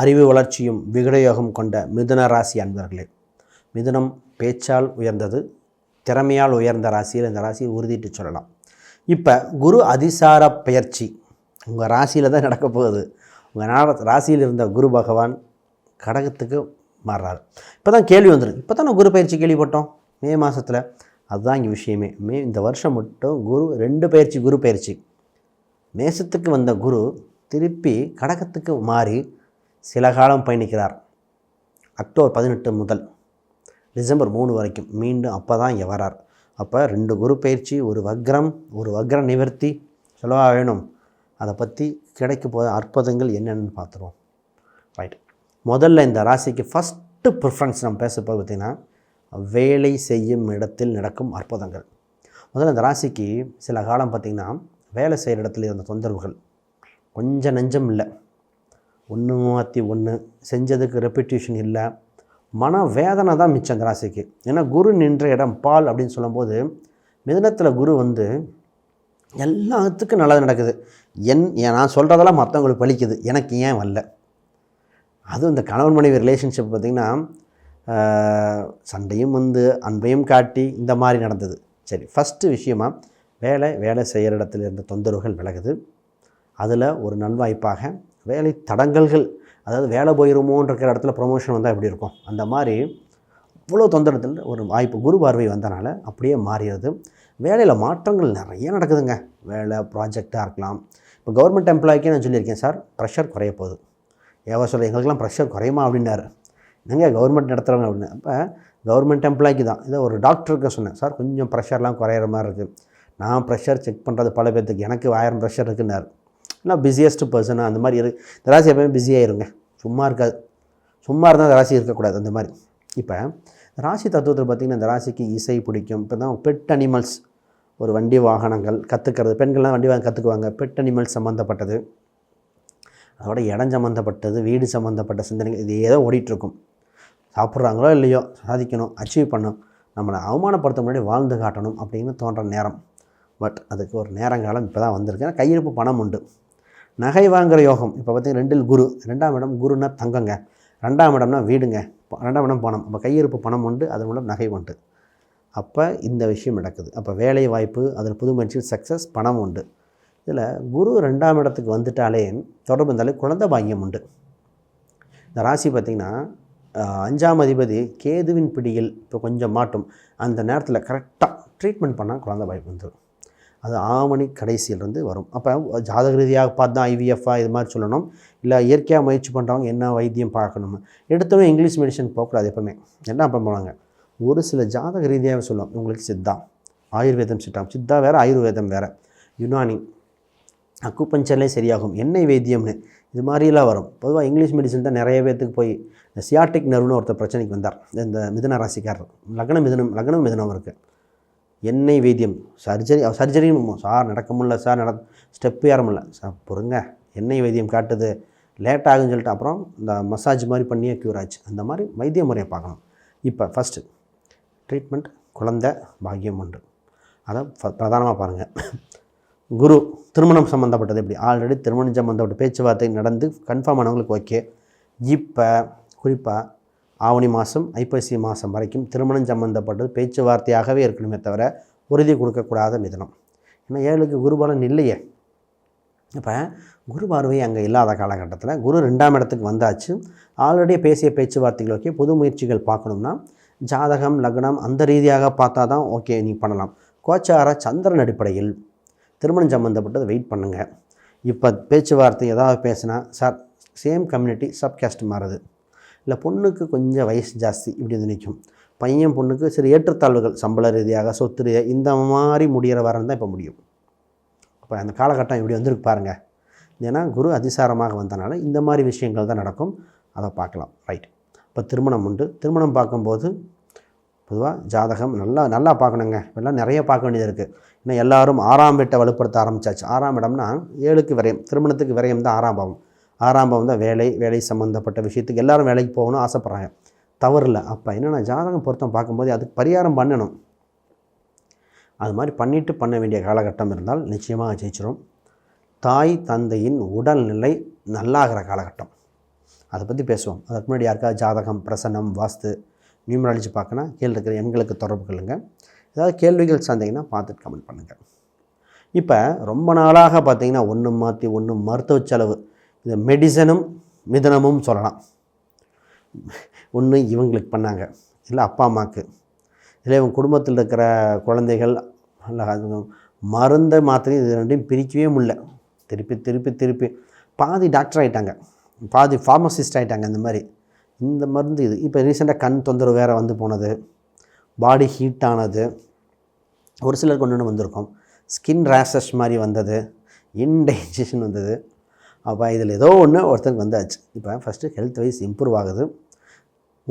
அறிவு வளர்ச்சியும் விகடயோகம் கொண்ட மிதுன ராசி அன்பர்களே. மிதுனம் பேச்சால் உயர்ந்தது திறமையால் உயர்ந்த ராசியில் இந்த ராசியை உறுதிட்டு சொல்லலாம். இப்போ குரு அதிசார பயிற்சி உங்கள் ராசியில் தான் நடக்க போகுது. உங்கள் ராசியில் இருந்த குரு பகவான் கடகத்துக்கு மாறுறாரு. இப்போ தான் கேள்வி வந்துடும் இப்போ தான் குரு பயிற்சி கேள்விப்பட்டோம். மே மாதத்தில் அதுதான் இங்கே விஷயமே. மே இந்த வருஷம் மட்டும் குரு ரெண்டு பயிற்சி குரு பயிற்சி. மேசத்துக்கு வந்த குரு திருப்பி கடகத்துக்கு மாறி சில காலம் பயணிக்கிறார். அக்டோபர் பதினெட்டு முதல் டிசம்பர் மூணு வரைக்கும் மீண்டும் அப்போ தான் இங்கே வரார். அப்போ ரெண்டு குரு பயிற்சி ஒரு வக்ரம் ஒரு வக்ர நிவர்த்தி சொல்லவா வேணும்? அதை பற்றி கிடைக்க போகிற அற்புதங்கள் என்னென்னு பார்த்துருவோம். ரைட் முதல்ல இந்த ராசிக்கு ஃபஸ்ட்டு ப்ரிஃபரன்ஸ் நம்ம பேச போது பார்த்திங்கன்னா வேலை செய்யும் இடத்தில் நடக்கும் அற்புதங்கள். முதல்ல இந்த ராசிக்கு சில காலம் பார்த்திங்கன்னா வேலை செய்கிற இடத்துல இருந்த தொந்தரவுகள் கொஞ்சம் நெஞ்சம் இல்லை. ஒன்று மாற்றி ஒன்று செஞ்சதுக்கு ரெப்பிட்டேஷன் இல்லை. மன வேதனை தான் மிச்சம் கிராசிக்கு ராசிக்கு. ஏன்னா குரு நின்ற இடம் பால் அப்படின்னு சொல்லும்போது மிதனத்தில் குரு வந்து எல்லாத்துக்கும் நல்லது நடக்குது. என் ஏன் நான் சொல்கிறதெல்லாம் மற்றவங்களுக்கு பலிக்குது எனக்கு ஏன் வரல? அதுவும் இந்த கணவன் மனைவி ரிலேஷன்ஷிப் பார்த்திங்கன்னா சண்டையும் வந்து அன்பையும் காட்டி இந்த மாதிரி நடந்தது. சரி ஃபஸ்ட்டு விஷயமா வேலை வேலை செய்கிற இடத்துல இருந்த தொந்தரவுகள் விலகுது. அதில் ஒரு நல்வாய்ப்பாக வேலை தடங்கல்கள் அதாவது வேலை போயிருமோன்ற இருக்கிற இடத்துல ப்ரொமோஷன் வந்தால் எப்படி இருக்கும்? அந்த மாதிரி இவ்வளோ தொந்தரத்தில் ஒரு வாய்ப்பு குரு பார்வை வந்தனால அப்படியே மாறிடுது. வேலையில் மாற்றங்கள் நிறைய நடக்குதுங்க. வேலை ப்ராஜெக்டாக இருக்கலாம். இப்போ கவர்மெண்ட் எம்ப்ளாய்க்கே நான் சொல்லியிருக்கேன் சார் ப்ரெஷர் குறைய போகுது. ஏவா சொல்ல எங்களுக்கெல்லாம் ப்ரெஷர் குறையுமா? அப்படின்னாரு. என்னங்க கவர்மெண்ட் நடத்துகிறவங்க அப்படின்னு. அப்போ கவர்மெண்ட் எம்ப்ளாய்க்கு தான். இதை ஒரு டாக்டருக்கு சொன்னேன் சார் கொஞ்சம் ப்ரெஷர்லாம் குறையிற மாதிரி இருக்குது நான் ப்ரெஷர் செக் பண்ணுறது பல பேர்த்துக்கு எனக்கு ஆயிரம் ப்ரெஷர் இருக்குன்னாரு. இல்லை பிஸியஸ்ட் பர்சனாக அந்த மாதிரி இரு இந்த ராசி எப்பவுமே பிஸியாக இருங்க. சும்மா இருக்காது. சும்மா இருந்தால் அந்த ராசி இருக்கக்கூடாது அந்த மாதிரி. இப்போ ராசி தத்துவத்தில் பார்த்திங்கன்னா இந்த ராசிக்கு இசை பிடிக்கும். இப்போ தான் பெட் அனிமல்ஸ் ஒரு வண்டி வாகனங்கள் கற்றுக்கிறது பெண்கள்லாம் வண்டி வாங்க கற்றுக்குவாங்க பெட் அனிமல்ஸ் சம்மந்தப்பட்டது அதோட இடம் சம்மந்தப்பட்டது வீடு சம்மந்தப்பட்ட சிந்தனைகள் இது ஏதோ ஓடிட்டுருக்கும். சாப்பிட்றாங்களோ இல்லையோ சாதிக்கணும் அச்சீவ் பண்ணணும். நம்மளை அவமானப்படுத்த முன்னாடி வாழ்ந்து காட்டணும் அப்படின்னு தோன்ற நேரம். பட் அதுக்கு ஒரு நேரங்காலம் இப்போ தான் வந்திருக்கு. ஏன்னா கையிருப்பு பணம் உண்டு. நகை வாங்குகிற யோகம். இப்போ பார்த்தீங்கன்னா ரெண்டில் குரு. ரெண்டாம் இடம் குருன்னா தங்கங்க. ரெண்டாம் இடம்னா வீடுங்க. ரெண்டாம் இடம் பணம். அப்போ கையிருப்பு பணம் உண்டு அது மூலம் நகை உண்டு. அப்போ இந்த விஷயம் நடக்குது. அப்போ வேலை வாய்ப்பு அதில் புது முயற்சியில் சக்ஸஸ் பணம் உண்டு. இதில் குரு ரெண்டாம் இடத்துக்கு வந்துட்டாலே தொடர்பு இருந்தாலே குழந்தை பாக்கியம் உண்டு. இந்த ராசி பார்த்திங்கன்னா அஞ்சாம் அதிபதி கேதுவின் பிடியில் இப்போ கொஞ்சம் மாட்டும் அந்த நேரத்தில் கரெக்டாக ட்ரீட்மெண்ட் பண்ணால் குழந்தை பாய்ப்பு வந்துடும் அது ஆவணி கடைசியிலிருந்து வரும். அப்போ ஜாதக ரீதியாக பார்த்தா ஐவிஎஃப்ஆ இது மாதிரி சொல்லணும். இல்லை இயற்கையாக முயற்சி பண்ணுறவங்க என்ன வைத்தியம் பார்க்கணும்? எடுத்தவங்க இங்கிலீஷ் மெடிசன் போகக்கூடாது எப்பவுமே. என்ன பண்ணுவாங்க ஒரு சில ஜாதக ரீதியாக சொல்லுவோம் உங்களுக்கு சித்தா ஆயுர்வேதம் சித்தாம் சித்தா வேறு ஆயுர்வேதம் வேறு. யுனானி அக்குப்பஞ்சர்லேயே சரியாகும். எண்ணெய் வைத்தியம்னு. இது மாதிரிலாம் வரும். பொதுவாக இங்கிலீஷ் மெடிசன் தான் நிறைய பேர்த்துக்கு போய் சியாட்டிக் நர்வுன்னு ஒருத்தர் பிரச்சனைக்கு வந்தார். இந்த மிதன ராசிக்காரர். லக்னம் மிதனம் லக்னம் மிதனம் இருக்குது எண்ணெய் வைத்தியம். சர்ஜரி சர்ஜரியும் சார் நடக்க முடியல சார் நட ஸ்டெப்பு ஏற முடியல. சார் பொறுங்க. எண்ணெய் வைத்தியம் காட்டுது. லேட் ஆகுன்னு சொல்லிட்டு அப்புறம் இந்த மசாஜ் மாதிரி பண்ணியே க்யூர் ஆச்சு. அந்த மாதிரி வைத்திய முறையை பார்க்கணும். இப்போ ஃபஸ்ட்டு ட்ரீட்மெண்ட் குழந்தை பாக்கியம் ஒன்று அதை பிரதானமாக பாருங்கள் குரு திருமணம் சம்மந்தப்பட்டது எப்படி ஆல்ரெடி திருமணம் சம்மந்தப்பட்ட பேச்சுவார்த்தை நடந்து கன்ஃபார்ம் ஆனவங்களுக்கு ஓகே இப்போ குறிப்பாக ஆவணி மாதம் ஐப்பசி மாதம் வரைக்கும் திருமணம் சம்மந்தப்பட்டது பேச்சுவார்த்தையாகவே இருக்கணுமே தவிர உறுதி கொடுக்கக்கூடாத மிதனம். ஏன்னா ஏழுக்கு குருபலன் இல்லையே. இப்போ குரு பார்வை அங்கே இல்லாத காலகட்டத்தில் குரு ரெண்டாம் இடத்துக்கு வந்தாச்சு. ஆல்ரெடி பேசிய பேச்சுவார்த்தைகள் ஓகே புது முயற்சிகள் பார்க்கணும்னா ஜாதகம் லக்னம் அந்த ரீதியாக பார்த்தா தான் ஓகே நீ பண்ணலாம். கோச்சார சந்திரன் அடிப்படையில் திருமணம் சம்மந்தப்பட்டது வெயிட் பண்ணுங்கள் இப்போ பேச்சுவார்த்தை ஏதாவது பேசினா சார் சேம் கம்யூனிட்டி சப்காஸ்ட் மாறுது. இல்லை பொண்ணுக்கு கொஞ்சம் வயசு ஜாஸ்தி இப்படி வந்து நிற்கும். பையன் பொண்ணுக்கு சரி ஏற்றத்தாழ்வுகள் சம்பள ரீதியாக சொத்து ரீதியாக இந்த மாதிரி முடிகிற வாரம் தான் இப்போ முடியும். அப்போ அந்த காலகட்டம் இப்படி வந்திருக்கு பாருங்கள் ஏன்னா குரு அதிசாரமாக வந்தனால இந்த மாதிரி விஷயங்கள் தான் நடக்கும். அதை பார்க்கலாம். ரைட் இப்போ திருமணம் உண்டு. திருமணம் பார்க்கும்போது பொதுவாக ஜாதகம் நல்லா நல்லா பார்க்கணுங்க. எல்லாம் நிறைய பார்க்க வேண்டியது இருக்குது ஏன்னா எல்லாரும் ஆறாம் வீட்டை வலுப்படுத்த ஆரம்பிச்சாச்சு. ஆறாம் இடம்னா ஏழுக்கு விரயம் திருமணத்துக்கு விரயம் தான் ஆறாம் பாவம். ஆறாம் பாவம் தான் வேலை வேலை சம்மந்தப்பட்ட விஷயத்துக்கு எல்லாரும் வேலைக்கு போகணும் ஆசைப்பட்றாங்க. தவறில்ல. அப்போ என்னென்னா ஜாதகம் பொருத்தம் பார்க்கும்போது அதுக்கு பரிகாரம் பண்ணணும். அது மாதிரி பண்ணிட்டு பண்ண வேண்டிய காலகட்டம் இருந்தால் நிச்சயமாக ஜெயிச்சிடும் தாய் தந்தையின் உடல்நிலை நல்லாகிற காலகட்டம். அதை பற்றி பேசுவோம். அதுக்கு முன்னாடி யாருக்காவது ஜாதகம் பிரசன்னம் வாஸ்து நியூமராலஜி பார்க்கணும் கீழே இருக்கிற எண்களுக்கு தொடர்பு கொள்ளுங்க. ஏதாவது கேள்விகள் சந்தீங்கன்னா பார்த்துட்டு கமெண்ட் பண்ணுங்கள் இப்போ ரொம்ப நாளாக பார்த்தீங்கன்னா ஒன்று மாற்றி ஒன்று மருத்துவ செலவு இந்த மெடிசனும் மிதனமும் சொல்லலாம். ஒன்று இவங்களுக்கு பண்ணாங்க. இல்லை அப்பா அம்மாவுக்கு இல்லை இவங்க குடும்பத்தில் இருக்கிற குழந்தைகள் இல்லை அது மருந்தை மாத்திரை இது ரெண்டையும் பிரிக்கவே முடியல. திருப்பி திருப்பி திருப்பி. பாதி டாக்டர் ஆகிட்டாங்க பாதி ஃபார்மசிஸ்ட் ஆகிட்டாங்க இந்த மாதிரி. இந்த மருந்து இது. இப்போ ரீசெண்டாக கண் தொந்தரவு வேறு வந்து போனது. பாடி ஹீட் ஆனது. ஒரு சிலருக்கு ஒன்று ஒன்று வந்திருக்கும். ஸ்கின் ரேஷஸ் மாதிரி வந்தது. இன்டைஜஷன் வந்தது. அப்போ இதில் ஏதோ ஒன்று ஒருத்தருக்கு வந்தாச்சு. இப்போ ஃபஸ்ட்டு ஹெல்த் வைஸ் இம்ப்ரூவ் ஆகுது.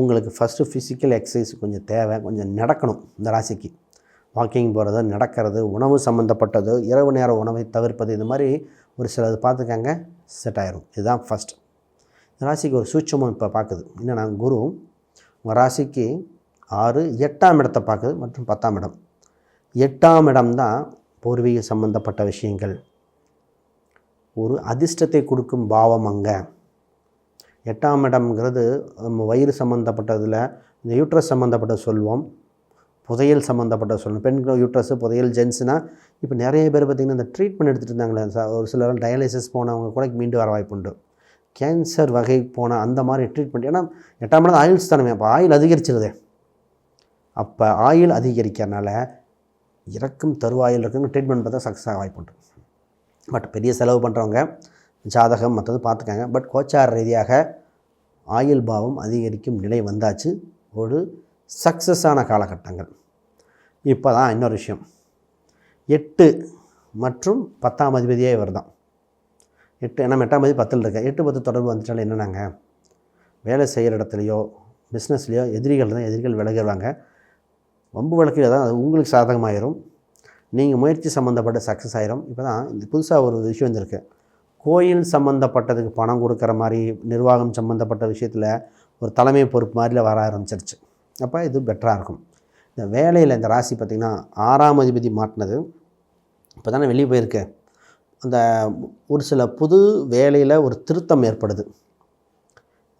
உங்களுக்கு ஃபஸ்ட்டு ஃபிசிக்கல் எக்ஸசைஸ் கொஞ்சம் தேவை கொஞ்சம் நடக்கணும் இந்த ராசிக்கு. வாக்கிங் போகிறது நடக்கிறது உணவு சம்மந்தப்பட்டது இரவு நேர உணவை தவிர்ப்பது இந்த மாதிரி ஒரு சிலது பார்த்துக்கங்க செட் ஆயிரும். இதுதான் ஃபஸ்ட் இந்த ராசிக்கு ஒரு சூட்சமும் இப்போ பார்க்குது. என்னென்னா குரு உங்கள் ராசிக்கு ஆறு எட்டாம் இடத்தை பார்க்குது மற்றும் பத்தாம் இடம். எட்டாம் இடம் தான் பூர்வீக சம்மந்தப்பட்ட விஷயங்கள். ஒரு அதிர்ஷ்டத்தை கொடுக்கும் பாவம் அங்கே. எட்டாம் இடம்ங்கிறது நம்ம வயிறு சம்மந்தப்பட்டதில் இந்த யூட்ரஸ் சம்மந்தப்பட்ட சொல்வோம். புதையல் சம்மந்தப்பட்ட சொல்லணும் பெண்கள் யூட்ரஸ் புதையல் ஜென்ஸ்னால் இப்போ நிறைய பேர் பார்த்திங்கன்னா இந்த ட்ரீட்மெண்ட் எடுத்துகிட்டு இருந்தாங்களே ஒரு சிலர் டயாலிசிஸ் போனவங்க கூட மீண்டு வர வாய்ப்புண்டு கேன்சர் வகை போன அந்த மாதிரி ட்ரீட்மெண்ட் ஏன்னா எட்டாம் இடம் ஆயில் தானே அப்போ ஆயில் அதிகரிச்சிருதே. அப்போ ஆயில் அதிகரிக்கிறனால இறக்கும் தருவாயில் இருக்குன்னு ட்ரீட்மெண்ட் பார்த்தா சக்ஸஸ் ஆக வாய்ப்புண்டு பட் பெரிய செலவு பண்ணுறவங்க ஜாதகம் மற்றது பார்த்துக்காங்க. பட் கோச்சார ரீதியாக ஆயுள் பாவம் அதிகரிக்கும் நிலை வந்தாச்சு. ஒரு சக்ஸஸான காலகட்டங்கள். இப்போ தான் இன்னொரு விஷயம். எட்டு மற்றும் பத்தாம் அதிபதியே இவர் தான் எட்டு ஏன்னா எட்டாம் அதிபதி பத்தில் இருக்கேன் எட்டு பத்து தொடர்பு வந்துட்டாலும் என்னென்னாங்க? வேலை செய்கிற இடத்துலையோ பிஸ்னஸ்லையோ எதிரிகள் தான் எதிரிகள் விலகிடுவாங்க வம்பு வழக்கில் தான் அது உங்களுக்கு சாதகமாயிரும். நீங்கள் முயற்சி சம்மந்தப்பட்ட சக்ஸஸ் ஆயிரும். இப்போ தான் இந்த புதுசாக ஒரு விஷயம் வந்திருக்கு. கோயில் சம்மந்தப்பட்டதுக்கு பணம் கொடுக்குற மாதிரி நிர்வாகம் சம்மந்தப்பட்ட விஷயத்தில் ஒரு தலைமை பொறுப்பு மாதிரியில் வர ஆரம்பிச்சிருச்சு. அப்போ இது பெட்டராக இருக்கும். இந்த வேலையில் இந்த ராசி பார்த்திங்கன்னா ஆறாம் அதிபதி மாட்டினது. இப்போ தானே வெளியே போயிருக்கு. அந்த ஒரு சில புது வேலையில் ஒரு திருத்தம் ஏற்படுது.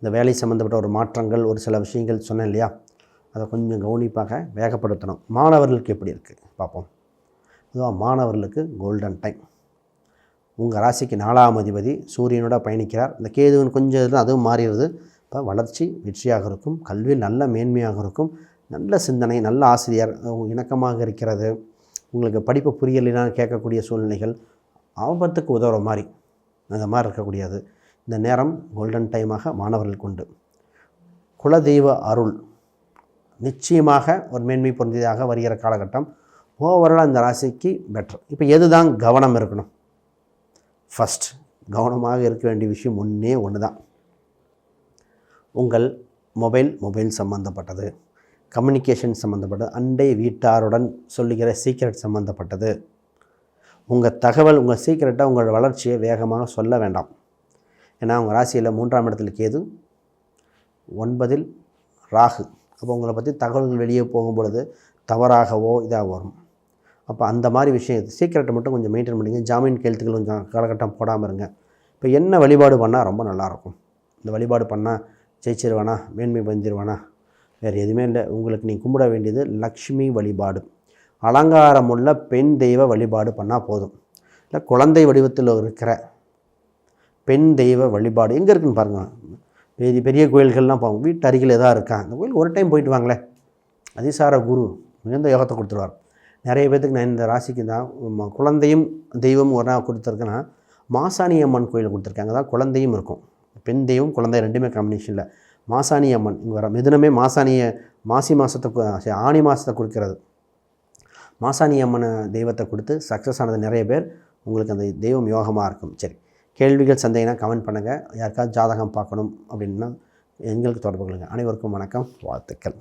இந்த வேலை சம்மந்தப்பட்ட ஒரு மாற்றங்கள் ஒரு சில விஷயங்கள் சொன்னேன் இல்லையா? அதை கொஞ்சம் கவனிப்பாக வேகப்படுத்தணும். மாணவர்களுக்கு எப்படி இருக்குது பார்ப்போம். பொதுவாக மாணவர்களுக்கு கோல்டன் டைம் உங்கள் ராசிக்கு நாலாம் அதிபதி சூரியனோட பயணிக்கிறார். இந்த கேதுவன் கொஞ்சம் இதில் அதுவும் மாறிடுது. இப்போ வளர்ச்சி வெற்றியாக இருக்கும். கல்வி நல்ல மேன்மையாக இருக்கும். நல்ல சிந்தனை நல்ல ஆசிரியர் இணக்கமாக இருக்கிறது. உங்களுக்கு படிப்பு புரியலைன்னா கேட்கக்கூடிய சூழ்நிலைகள் ஆபத்துக்கு உதவுற மாதிரி அந்த மாதிரி இருக்கக்கூடியது. இந்த நேரம் கோல்டன் டைமாக மாணவர்களுக்கு உண்டு. குலதெய்வ அருள் நிச்சயமாக ஒரு மேன்மை பொருந்தியதாக வருகிற காலகட்டம். ஓவரால் இந்த ராசிக்கு பெட்டர் இப்போ எதுதான் கவனம் இருக்கணும்? ஃபஸ்ட் கவனமாக இருக்க வேண்டிய விஷயம் ஒன்றே ஒன்று தான் உங்கள் மொபைல் மொபைல் சம்மந்தப்பட்டது கம்யூனிகேஷன் சம்மந்தப்பட்டது அண்டை வீட்டாருடன் சொல்லுகிற சீக்ரெட் சம்மந்தப்பட்டது உங்கள் தகவல் உங்கள் சீக்கிரட்டை உங்கள் வளர்ச்சியை வேகமாக சொல்ல வேண்டாம். ஏன்னா உங்கள் ராசியில் மூன்றாம் இடத்துல கேது ஒன்பதில் ராகு. அப்போ உங்களை பற்றி தகவல்கள் வெளியே போகும் பொழுது தவறாகவோ இதாக வரும். அப்போ அந்த மாதிரி விஷயம் சீக்கிரட்டை மட்டும் கொஞ்சம் மெயின்டைன் பண்ணிங்க ஜாமீன் கையெழுத்துக்கள் கொஞ்சம் காலகட்டம் போடாமல் இருங்க. இப்போ என்ன வழிபாடு பண்ணால் ரொம்ப நல்லாயிருக்கும். இந்த வழிபாடு பண்ணால் ஜெயிச்சிருவானா மேன்மை பந்திருவானா வேறு எதுவுமே இல்லை. உங்களுக்கு நீ கும்பிட வேண்டியது லக்ஷ்மி வழிபாடு. அலங்காரமுள்ள பெண் தெய்வ வழிபாடு பண்ணால் போதும். இல்லை குழந்தை வடிவத்தில் இருக்கிற பெண் தெய்வ வழிபாடு எங்கே இருக்குன்னு பாருங்கள் பெரிய பெரிய கோயில்கள்லாம் போவோம் வீட்டு அருகில் எதாவது இருக்கா. அந்த கோயில் ஒரு டைம் போயிட்டு வாங்களேன். அதிசார குரு மிகுந்த யோகத்தை கொடுத்துருவார். நிறைய பேர்த்துக்கு நான் இந்த ராசிக்கு தான் குழந்தையும் தெய்வம் ஒரு நாள் கொடுத்துருக்கேன்னா மாசாணி அம்மன் கோயில் கொடுத்துருக்காங்க. தான் குழந்தையும் இருக்கும். பெண் தெய்வம் குழந்தை ரெண்டுமே காம்பினேஷனில் மாசாணி அம்மன் இங்கே வர மிதுனமே மாசாணிய மாசி மாதத்தை ஆணி மாதத்தை கொடுக்கறது. மாசாணி அம்மனை தெய்வத்தை கொடுத்து சக்ஸஸ் ஆனது நிறைய பேர் உங்களுக்கு அந்த தெய்வம் யோகமாக இருக்கும். சரி கேள்விகள் சந்தேகம்னா கமெண்ட் பண்ணுங்கள் யாருக்காவது ஜாதகம் பார்க்கணும் அப்படின்னா எங்களுக்கு தொடர்பு கொள்ளுங்கள் அனைவருக்கும் வணக்கம் வாழ்த்துக்கள்.